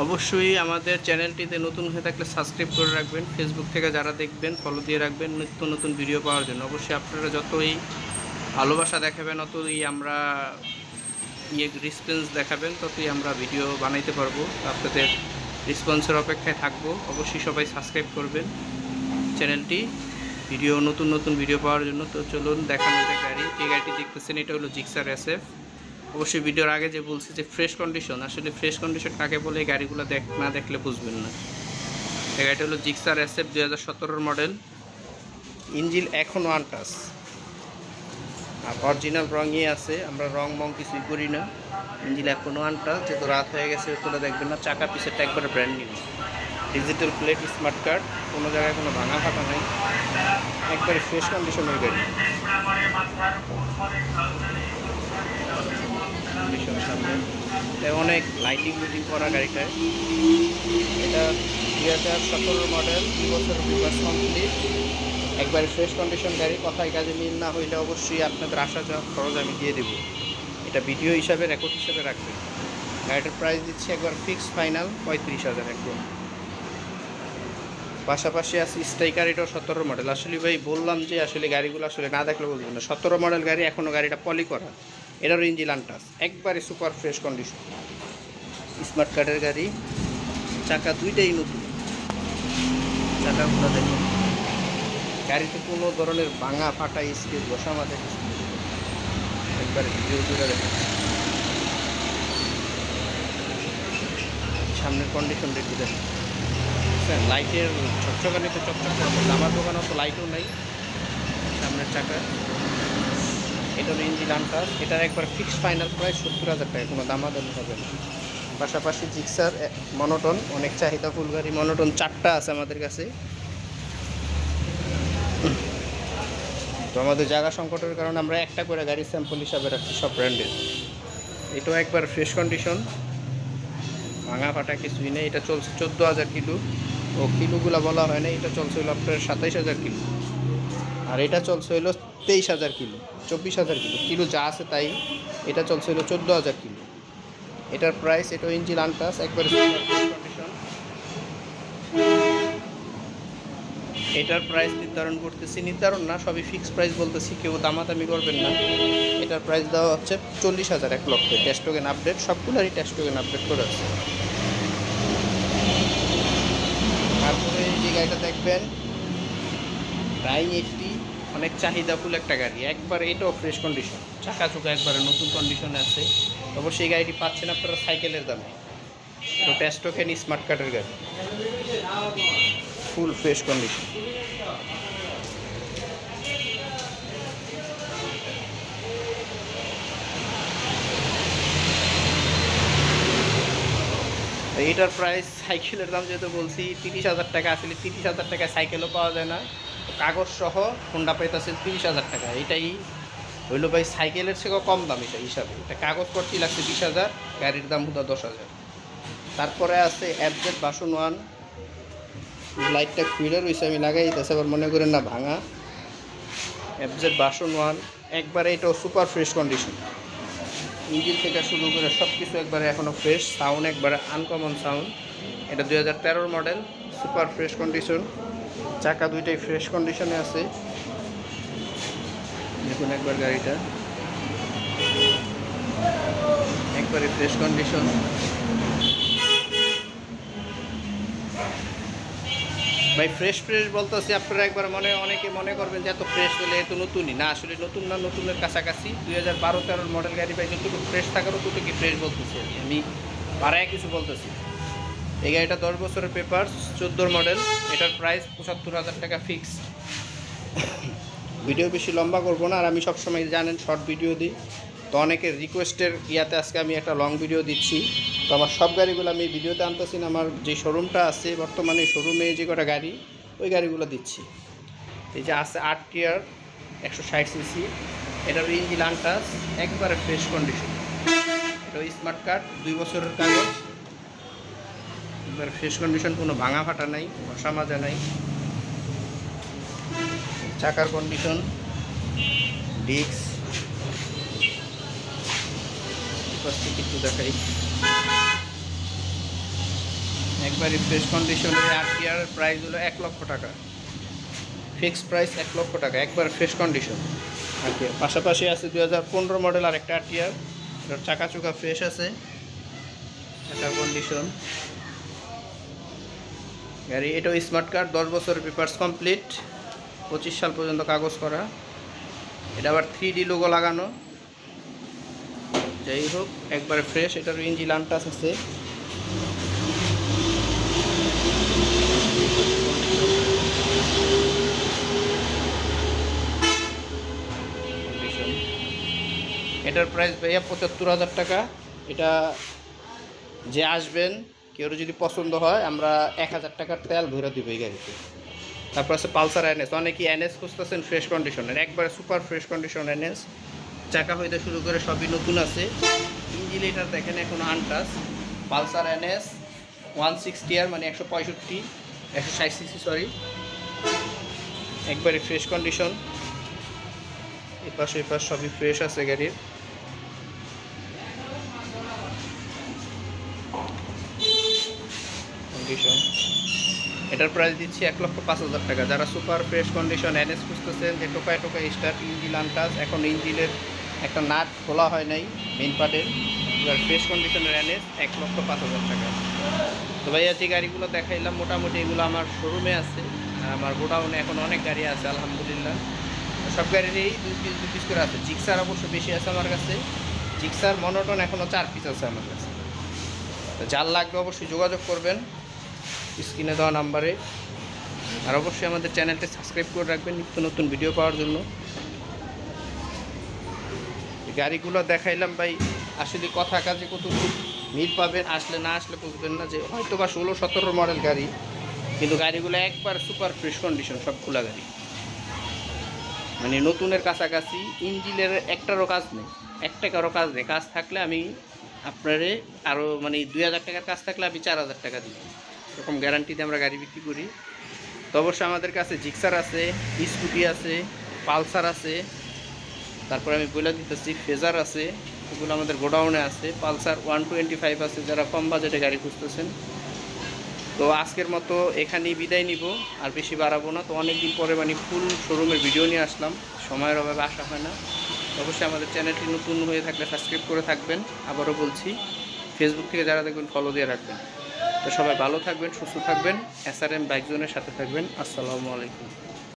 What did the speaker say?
অবশ্যই আমাদের চ্যানেলটিতে নতুন হয়ে থাকলে সাবস্ক্রাইব করে রাখবেন। ফেসবুক থেকে যারা দেখবেন ফলো দিয়ে রাখবেন নিত্য নতুন ভিডিও পাওয়ার জন্য। অবশ্যই আপনারা যতই ভালোবাসা দেখাবেন, অতই আমরা ইয়ে রেসপন্স দেখাবেন, ততই আমরা ভিডিও বানাইতে পারব। আপনাদের রেসপন্সের অপেক্ষায় থাকব। অবশ্যই সবাই সাবস্ক্রাইব করবেন চ্যানেলটি। ভিডিও নতুন নতুন ভিডিও পাওয়ার জন্য। তো চলুন, দেখানো যায় গাড়ি। যে গাড়িটি দেখতেছেন, এটা হলো জিক্সার এসএফ অবশ্যই ভিডিওর আগে যে বলছি যে ফ্রেশ কন্ডিশন আসলে ফ্রেশ কন্ডিশন কাকে বলে, এই গাড়িগুলো দেখ না দেখলে বুঝবেন না। এই গাড়িটা হলো জিক্সার এসএফ দুই হাজার মডেল ইঞ্জিল এখন ওয়ান টাচ আর অরিজিনাল রঙই আছে, আমরা রং মং কিছুই করি না। ইঞ্জিল এখন ওয়ান টাচ যেহেতু রাত হয়ে গেছে তোলা দেখবেন না। চাকা পিসেরটা একবারে brand new digital plate smart card কোনো জায়গায় কোনো ভাঙা ফাটা নাই। একবারে ফ্রেশ কন্ডিশনের গাড়ি। কন্ডিশন সামনে। অনেক লাইটিং লুটিং করা গাড়িটায়। এটা দুই হাজার সতেরো মডেল দুই বছর বিকাশ কমপ্লিট একবারে ফ্রেশ কন্ডিশন গাড়ি, কথায় কাজে মিল না হইলে অবশ্যই আপনাদের আসা যাওয়া খরচ আমি দিয়ে দেবো। এটা ভিডিও হিসাবে রেকর্ড হিসাবে রাখবেন। গাড়িটার প্রাইস দিচ্ছি একবার ফিক্স ফাইনাল পঁয়ত্রিশ হাজার একদম পাশাপাশি আছে স্ট্রাইকার এটাও সতেরো মডেল আসলে ভাই, বললাম যে আসলে গাড়িগুলো আসলে না দেখলে বুঝবেন না। সতেরো মডেল গাড়ি এখনও গাড়িটা পলি করা। এটারও ইঞ্জিন আনটাস একবারে সুপার ফ্রেশ কন্ডিশন স্মার্ট কার্ডের গাড়ি, চাকা দুইটাই নতুন। চাকাগুলো দেখুন, গাড়িতে কোনো ধরনের ভাঙা ফাটা স্কেচ বসা একবারে ভিডিও জুড়ে দেখুন সামনের কন্ডিশন দেখি দেখুন। লাইটের চকচকানিতে চকচক আমার দোকানে তো লাইটও নেই। সামনের চাকা এটার ইঞ্জিন আনটাস এটার একবার ফিক্সড ফাইনাল প্রায় সত্তর হাজার টাকা, কোনো দামাদামি হবে না। পাশাপাশি জিক্সার মনোটন অনেক চাহিদা ফুল গাড়ি। মনোটন চারটা আছে আমাদের কাছে। তো আমাদের জায়গা সংকটের কারণে আমরা একটা করে গাড়ি স্যাম্পল হিসাবে রাখছি সব ব্র্যান্ডের এটাও একবার ফ্রেশ কন্ডিশন ভাঙা ফাটা কিছুই নেই। এটা চলছে চোদ্দ হাজার কিলো। ও কিলোগুলো বলা হয় না, এটা চলছে হলো আপনার সাতাইশ হাজার কিলো। আর এটা চলছে হলো তেইশ হাজার কিলো, চব্বিশ হাজার কিলো। কিলো যা আছে তাই। এটা চলছে হলো চোদ্দ হাজার কিলো। এটার প্রাইস এটা ইঞ্জিন আনটাস, একবারে এটার প্রাইস নির্ধারণ করতেছি। নির্ধারণ না, সবই ফিক্স প্রাইস বলতেছি, কেউ দামাদামি করবেন না। এটার প্রাইস দেওয়া হচ্ছে চল্লিশ হাজার এক লক্ষ। টেস্টোগেন আপডেট সবগুলোরই টেস্টোগেন আপডেট করে আছে। তারপরে যে গাড়িটা দেখবেন রাইং এইটটি অনেক চাহিদাফুল একটা গাড়ি, একবার এটাও ফ্রেশ কন্ডিশন চাকা চুকা একবারে নতুন কন্ডিশনে আছে। অবশ্যই এই গাড়িটি পাচ্ছেন আপনারা সাইকেলের দামে। তো টেস্টোকেন স্মার্ট কার্ডের গাড়ি। ফুল ফ্রেশ কন্ডিশন এইটার প্রাইস সাইকেলের দাম যেহেতু বলছি, তিরিশ হাজার টাকা, আসলে তিরিশ হাজার টাকায় সাইকেলও পাওয়া যায় না। কাগজ সহ হোন্ডা পাইতেছে তিরিশ হাজার টাকা। এটাই হইল ভাই সাইকেলের থেকেও কম দাম এটা হিসাবে। এটা কাগজ করতেই লাগছে বিশ হাজার, গাড়ির দাম হুদা দশ হাজার। তারপরে আছে অ্যাপজেট বাসন ওয়ান। লাইটটা খুলে রয়েছে আমি লাগাই দিতেছে, আবার মনে করেন না ভাঙা। অ্যাপজেট বাসন ওয়ান, একবারে এটাও সুপার ফ্রেশ কন্ডিশন। ইঞ্জিন থেকে শুরু করে সব কিছু একবারে এখনও ফ্রেশ, সাউন্ড একবারে আনকমন সাউন্ড এটা দুই হাজার মডেল, সুপার ফ্রেশ কন্ডিশন। চাকা দুইটাই ফ্রেশ কন্ডিশনে আছে। দেখুন একবার গাড়িটা। একবারে ফ্রেশ কন্ডিশন ভাই ফ্রেশ ফ্রেশ বলতেছি, আপনারা একবার মনে, অনেকে মনে করবেন যে এত ফ্রেশ হলে এত নতুনই। না, আসলে নতুন না, নতুনের কাছাকাছি। দুই হাজার বারো তেরোর মডেল গাড়ি ভাই, যতটুকু ফ্রেশ থাকার ততটুকু ফ্রেশ বলতেছি। আমি। পাড়ায় কিছু বলতেছি। এই গাড়িটা দশ বছরের পেপার চোদ্দোর মডেল এটার প্রাইস পঁচাত্তর হাজার টাকা ফিক্স ভিডিও বেশি লম্বা করব না, আর আমি সবসময় জানেন শর্ট ভিডিও দিই। তো অনেকের রিকোয়েস্টের ইয়াতে আজকে আমি একটা লং ভিডিও দিচ্ছি। তো আমার সব গাড়িগুলো আমি ভিডিওতে আনতেছি না, আমার যে শোরুমটা আছে, বর্তমানে শোরুমে যে কটা গাড়ি, ওই গাড়িগুলো দিচ্ছি। এই যে আছে আট টিয়ার একশো ষাট সিসি এটার ইঞ্জিন আনটাস একবারে ফ্রেশ কন্ডিশন এটা স্মার্ট কার্ড দুই বছরের কাগজ। একবার ফ্রেশ কন্ডিশন কোনো ভাঙা ফাটা নাই ঘষা মাজা নাই। চাকার কন্ডিশন ডিস্ক একটু দেখাই। একবারই ফ্রেশ কন্ডিশনের আর টিয়ার প্রাইস হলো এক লক্ষ টাকা। ফিক্সড প্রাইস এক লক্ষ টাকা, একবার ফ্রেশ কন্ডিশন আর কি, পাশাপাশি আছে দুই হাজার পনেরো মডেল আর একটা আর টিয়ার চাকা চুকা ফ্রেশ আছে। চাকার কন্ডিশন গাড়ি, এটাও স্মার্ট কার্ড দশ বছরের পেপার্স কমপ্লিট পঁচিশ সাল পর্যন্ত কাগজ করা। এটা আবার থ্রি ডি লোগো লাগানো। যাই হোক, একবারে ফ্রেশ এটার ইঞ্জিন আনটাস আছে এটার প্রাইস ভাইয়া পঁচাত্তর হাজার টাকা। এটা যে আসবেন কেউ যদি পছন্দ হয়, আমরা এক হাজার টাকার তেল ভরে দিব এই গাড়িতে। তারপর আছে পালসার এনএস। অনেকেই এনএস খুঁজতেছেন ফ্রেশ কন্ডিশনের একবারে সুপার ফ্রেশ কন্ডিশন এনএস। চাকা হইতে শুরু করে সবই নতুন আছে। ইঞ্জিন এটার দেখেন এখন untouched Pulsar NS one sixty আর মানে একশো পঁয়ষট্টি, একশো ষাট সিসি সরি একবারে ফ্রেশ কন্ডিশন এপাশ এপাশ সবই ফ্রেশ আছে গাড়ির। কন্ডিশন এটার প্রাইস দিচ্ছি এক লক্ষ পাঁচ হাজার টাকা। যারা সুপার ফ্রেশ কন্ডিশন এনএস খুঁজতেছেন যে টোকায় টোকায় স্টার্ট ইঞ্জিন আনটাস এখন ইঞ্জিনের একটা নাট খোলা হয় নাই মেন পার্টের এবার ফ্রেশ কন্ডিশনের এনএস এক লক্ষ পাঁচ হাজার টাকা। তো ভাইয়া, যে গাড়িগুলো দেখাইলাম, মোটামুটি এগুলো আমার শোরুমে আছে। আমার গোডাউনে এখন অনেক গাড়ি আছে, আলহামদুলিল্লাহ। সব গাড়িরই দু পিস দু পিস করে আছে। জিক্সার অবশ্য বেশি আছে আমার কাছে। জিক্সার মনোটন এখনও চার পিস আছে আমার কাছে। যার লাগবে অবশ্যই যোগাযোগ করবেন। স্ক্রিনে দেওয়া নাম্বারে। আর অবশ্যই আমাদের চ্যানেলটি সাবস্ক্রাইব করে রাখবেন নিত্য নতুন ভিডিও পাওয়ার জন্য। গাড়িগুলো দেখাইলাম ভাই, আসলে কথা কাজে কত মিল পাবেন, আসলে না আসলে বুঝবেন না যে হয়তো বা ষোলো, সতেরো মডেল গাড়ি, কিন্তু গাড়িগুলো একবার সুপার ফ্রেশ কন্ডিশন সব খোলা গাড়ি। মানে নতুনের কাছাকাছি, ইঞ্জিনের একটারও কাজ নেই, এক টাকারও কাজ নেই। কাজ থাকলে আমি আপনারে আরও মানে দুই হাজার টাকার কাজ থাকলে আমি চার হাজার টাকা দিই। এরকম গ্যারান্টিতে আমরা গাড়ি বিক্রি করি। তো অবশ্যই আমাদের কাছে জিক্সার আছে স্কুটি আছে পালসার আছে, তারপরে আমি বলে দিতেছি ফেজার আছে, এগুলো আমাদের গোডাউনে আছে পালসার ওয়ান টোয়েন্টি ফাইভ আছে, যারা কম বাজেটে গাড়ি খুঁজতেছেন। তো আজকের মতো এখানেই বিদায় নিব, আর বেশি বাড়াবো না। তো অনেক দিন পরে মানে ফুল শোরুমের ভিডিও নিয়ে আসলাম, সময়ের অভাবে আসা হয় না। অবশ্যই আমাদের চ্যানেলটি নতুন হয়ে থাকলে সাবস্ক্রাইব করে থাকবেন। আবারও বলছি ফেসবুক থেকে যারা দেখবেন ফলো দিয়ে রাখবেন। তো সবাই ভালো থাকবেন, সুস্থ থাকবেন এস আর এম বাইক জোনের সাথে থাকবেন। আসসালামু আলাইকুম।